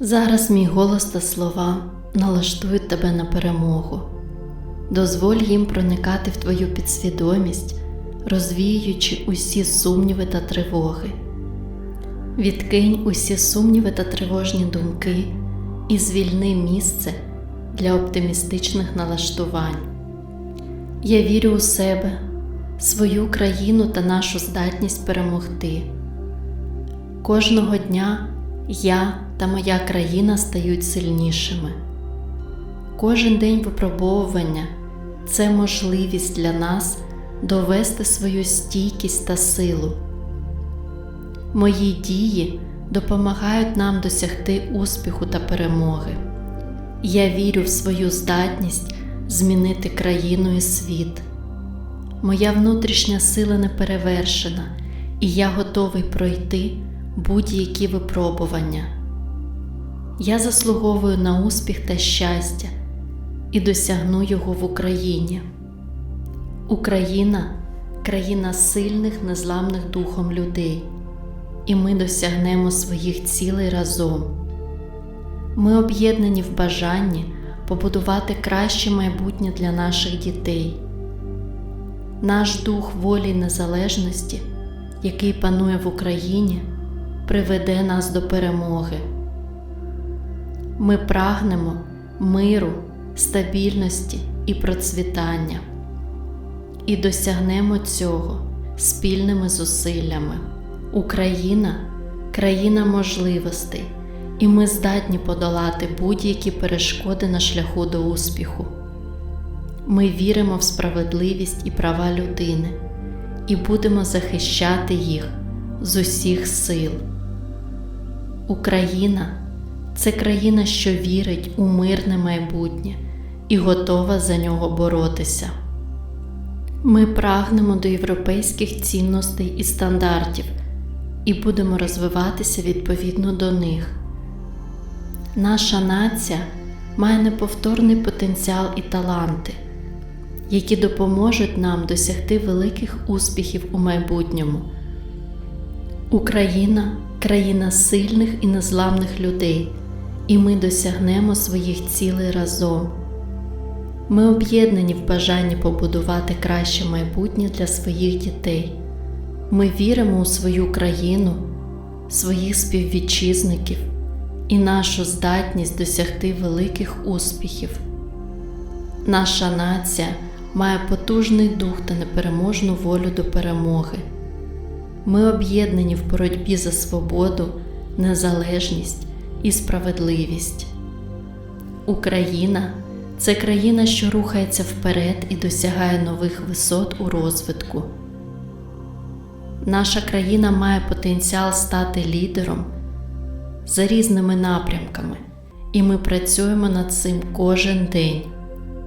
Зараз мій голос та слова налаштують тебе на перемогу. Дозволь їм проникати в твою підсвідомість, розвіюючи усі сумніви та тривоги. Відкинь усі сумніви та тривожні думки і звільни місце для оптимістичних налаштувань. Я вірю у себе, свою країну та нашу здатність перемогти. Кожного дня я та моя країна стають сильнішими. Кожен день випробовування це можливість для нас довести свою стійкість та силу. Мої дії допомагають нам досягти успіху та перемоги. Я вірю в свою здатність змінити країну і світ. Моя внутрішня сила неперевершена, і я готовий пройти будь-які випробування. Я заслуговую на успіх та щастя і досягну його в Україні. Україна країна сильних, незламних духом людей, і ми досягнемо своїх цілей разом. Ми об'єднані в бажанні побудувати краще майбутнє для наших дітей. Наш дух волі й незалежності, який панує в Україні, приведе нас до перемоги. Ми прагнемо миру, стабільності і процвітання і досягнемо цього спільними зусиллями. Україна країна можливостей, і ми здатні подолати будь-які перешкоди на шляху до успіху. Ми віримо в справедливість і права людини і будемо захищати їх з усіх сил. Україна це країна, що вірить у мирне майбутнє і готова за нього боротися. Ми прагнемо до європейських цінностей і стандартів і будемо розвиватися відповідно до них. Наша нація має неповторний потенціал і таланти, які допоможуть нам досягти великих успіхів у майбутньому. Україна країна сильних і незламних людей, і ми досягнемо своїх цілей разом. Ми об'єднані в бажанні побудувати краще майбутнє для своїх дітей. Ми віримо у свою країну, своїх співвітчизників і нашу здатність досягти великих успіхів. Наша нація має потужний дух та непереможну волю до перемоги. Ми об'єднані в боротьбі за свободу, незалежність і справедливість. Україна це країна, що рухається вперед і досягає нових висот у розвитку. Наша країна має потенціал стати лідером за різними напрямками, і ми працюємо над цим кожен день.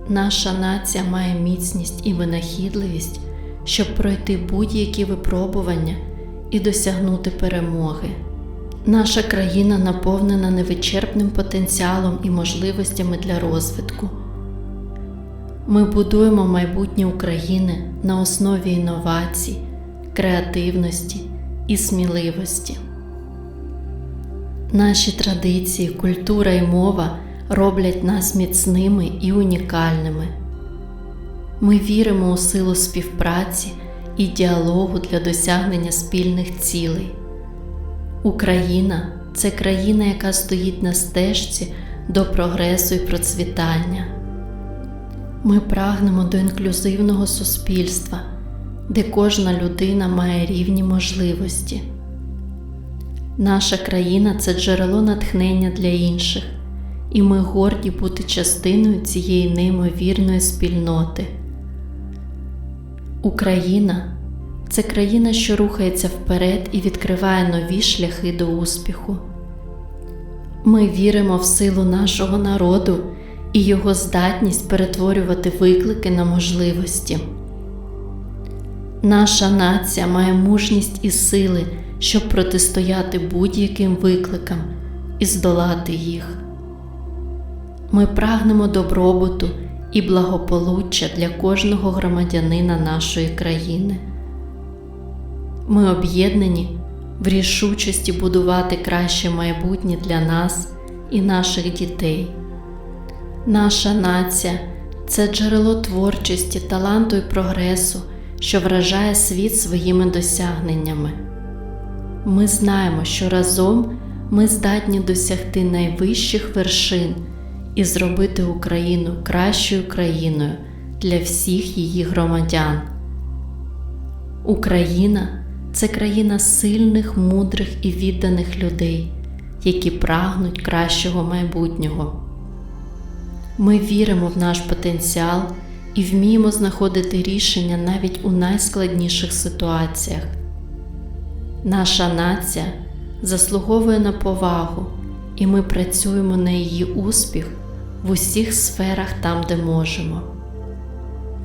Наша нація має міцність і винахідливість, щоб пройти будь-які випробування і досягнути перемоги. Наша країна наповнена невичерпним потенціалом і можливостями для розвитку. Ми будуємо майбутнє України на основі інновацій, креативності і сміливості. Наші традиції, культура і мова роблять нас міцними і унікальними. Ми віримо у силу співпраці і діалогу для досягнення спільних цілей. Україна це країна, яка стоїть на стежці до прогресу і процвітання. Ми прагнемо до інклюзивного суспільства, де кожна людина має рівні можливості. Наша країна це джерело натхнення для інших, і ми горді бути частиною цієї неймовірної спільноти. Україна це країна, що рухається вперед і відкриває нові шляхи до успіху. Ми віримо в силу нашого народу і його здатність перетворювати виклики на можливості. Наша нація має мужність і сили, щоб протистояти будь-яким викликам і здолати їх. Ми прагнемо добробуту і благополуччя для кожного громадянина нашої країни. Ми об'єднані в рішучості будувати краще майбутнє для нас і наших дітей. Наша нація це джерело творчості, таланту і прогресу, що вражає світ своїми досягненнями. Ми знаємо, що разом ми здатні досягти найвищих вершин і зробити Україну кращою країною для всіх її громадян. Україна це країна сильних, мудрих і відданих людей, які прагнуть кращого майбутнього. Ми віримо в наш потенціал і вміємо знаходити рішення навіть у найскладніших ситуаціях. Наша нація заслуговує на повагу, і ми працюємо на її успіх в усіх сферах там, де можемо.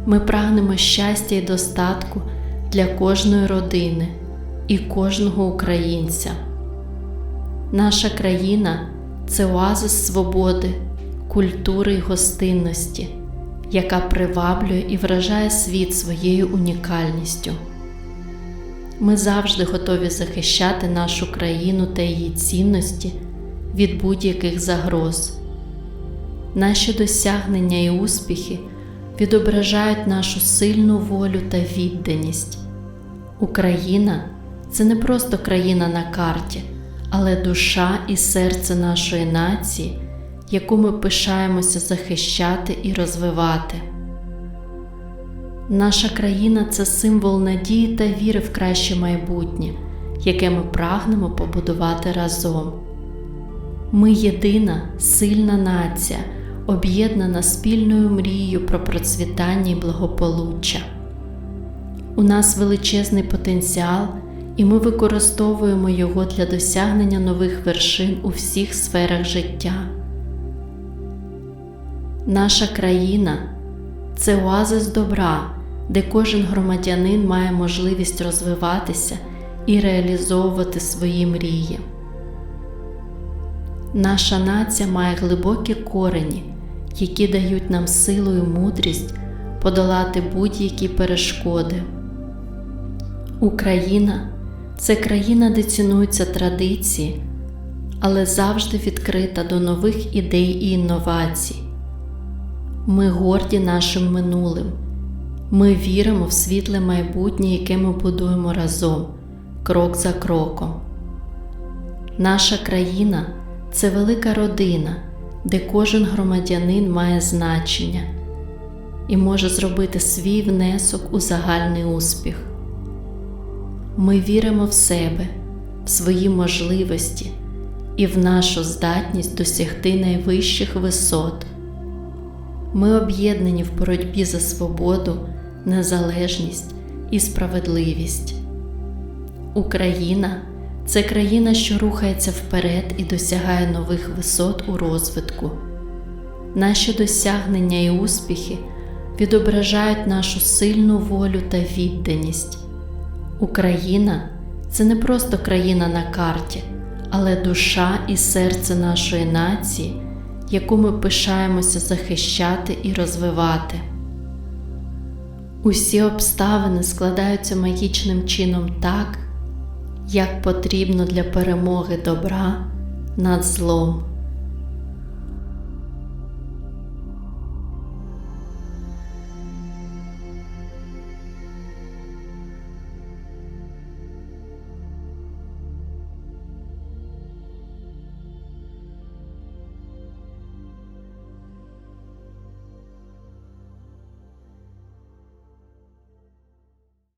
Ми прагнемо щастя і достатку для кожної родини і кожного українця. Наша країна це оазис свободи, культури й гостинності, яка приваблює і вражає світ своєю унікальністю. Ми завжди готові захищати нашу країну та її цінності від будь-яких загроз. Наші досягнення і успіхи відображають нашу сильну волю та відданість. Україна це не просто країна на карті, але душа і серце нашої нації, яку ми пишаємося захищати і розвивати. Наша країна це символ надії та віри в краще майбутнє, яке ми прагнемо побудувати разом. Ми єдина, сильна нація, об'єднана спільною мрією про процвітання і благополуччя. У нас величезний потенціал, і ми використовуємо його для досягнення нових вершин у всіх сферах життя. Наша країна це оазис добра, де кожен громадянин має можливість розвиватися і реалізовувати свої мрії. Наша нація має глибокі корені, які дають нам силу і мудрість подолати будь-які перешкоди. Україна це країна, де цінуються традиції, але завжди відкрита до нових ідей і інновацій. Ми горді нашим минулим. Ми віримо в світле майбутнє, яке ми будуємо разом, крок за кроком. Наша країна це велика родина, де кожен громадянин має значення і може зробити свій внесок у загальний успіх. Ми віримо в себе, в свої можливості і в нашу здатність досягти найвищих висот. Ми об'єднані в боротьбі за свободу, незалежність і справедливість. Україна це країна, що рухається вперед і досягає нових висот у розвитку. Наші досягнення і успіхи відображають нашу сильну волю та відданість. Україна це не просто країна на карті, але душа і серце нашої нації, яку ми пишаємося захищати і розвивати. Усі обставини складаються магічним чином так, як потрібно для перемоги добра над злом.